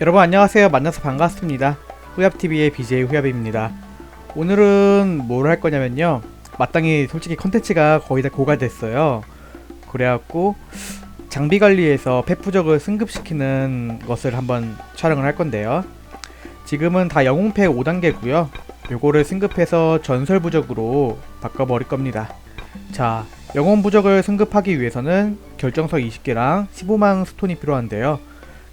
여러분 안녕하세요. 만나서 반갑습니다. 후엽TV의 BJ 후엽입니다. 오늘은 뭘 할 거냐면요. 마땅히 솔직히 컨텐츠가 거의 다 고가 됐어요. 그래갖고 장비 관리에서 펫부적을 승급시키는 것을 한번 촬영을 할 건데요. 지금은 다 영웅팩 5단계고요. 요거를 승급해서 전설 부적으로 바꿔버릴 겁니다. 자, 영웅 부적을 승급하기 위해서는 결정석 20개랑 15망 스톤이 필요한데요.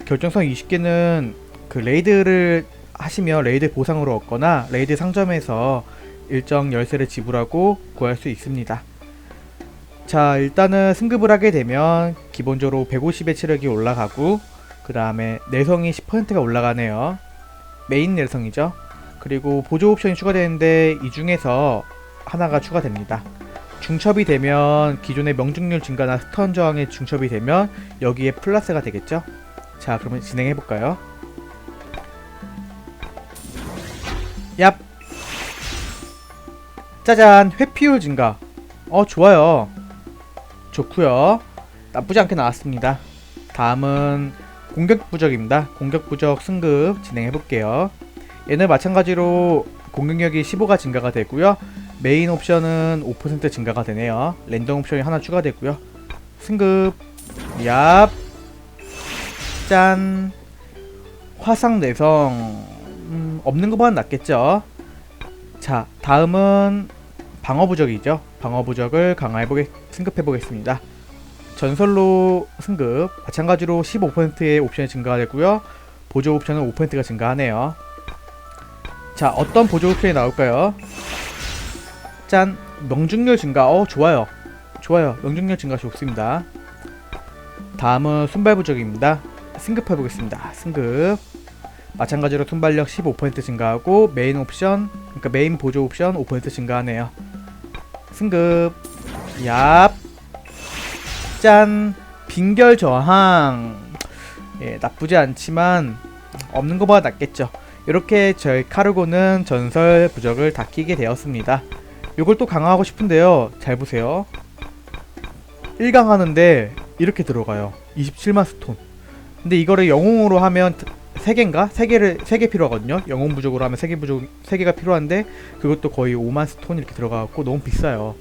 결정석 20개는 그 레이드를 하시며 레이드 보상으로 얻거나 레이드 상점에서 일정 열쇠를 지불하고 구할 수 있습니다. 자, 일단은 승급을 하게 되면 기본적으로 150의 체력이 올라가고 그 다음에 내성이 10%가 올라가네요. 메인 내성이죠. 그리고 보조 옵션이 추가되는데 이 중에서 하나가 추가됩니다. 중첩이 되면 기존의 명중률 증가나 스턴 저항의 중첩이 되면 여기에 플러스가 되겠죠. 자, 그러면 진행해 볼까요? 얍. 짜잔, 회피율 증가. 어, 좋아요. 좋고요. 나쁘지 않게 나왔습니다. 다음은 공격 부적입니다. 공격 부적 승급 진행해 볼게요. 얘는 마찬가지로 공격력이 15가 증가가 되고요. 메인 옵션은 5% 증가가 되네요. 랜덤 옵션이 하나 추가되고요. 승급 얍 짠. 화상 내성 음, 없는 것보다 낫겠죠. 자, 다음은 방어 부적이죠. 방어 부적을 강화해 보게 승급해 보겠습니다. 전설로 승급 마찬가지로 15%의 옵션이 증가되고요. 보조 옵션은 5%가 증가하네요. 자, 어떤 보조 옵션이 나올까요? 짠, 명중률 증가. 어, 좋아요. 좋아요. 명중률 증가 좋습니다. 다음은 순발 부적입니다. 승급 해 보겠습니다. 승급. 마찬가지로 순발력 15% 증가하고 메인 옵션, 그러니까 메인 보조 옵션 5% 증가하네요. 승급. 얍. 짠. 빙결 저항. 예, 나쁘지 않지만 없는 것보다 낫겠죠. 이렇게 저희 카르고는 전설 부적을 다 끼게 되었습니다. 이걸 또 강화하고 싶은데요. 잘 보세요. 1강 하는데 이렇게 들어가요. 27만 스톤. 근데 이거를 영웅으로 하면 3개인가? 3개를 3개 필요하거든요. 영웅 부족으로 하면 3개 부족 3개가 필요한데 그것도 거의 5만 스톤 이렇게 들어가 갖고 너무 비싸요.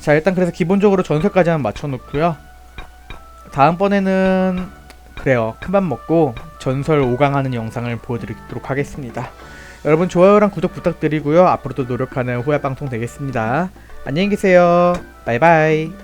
자, 일단 그래서 기본적으로 전설까지만 맞춰 놓고요. 다음번에는 그래요. 큰맘 먹고 전설 5강 하는 영상을 보여드리도록 하겠습니다. 여러분 좋아요랑 구독 부탁드리고요. 앞으로도 노력하는 후야 방송 되겠습니다. 안녕히 계세요. 바이바이.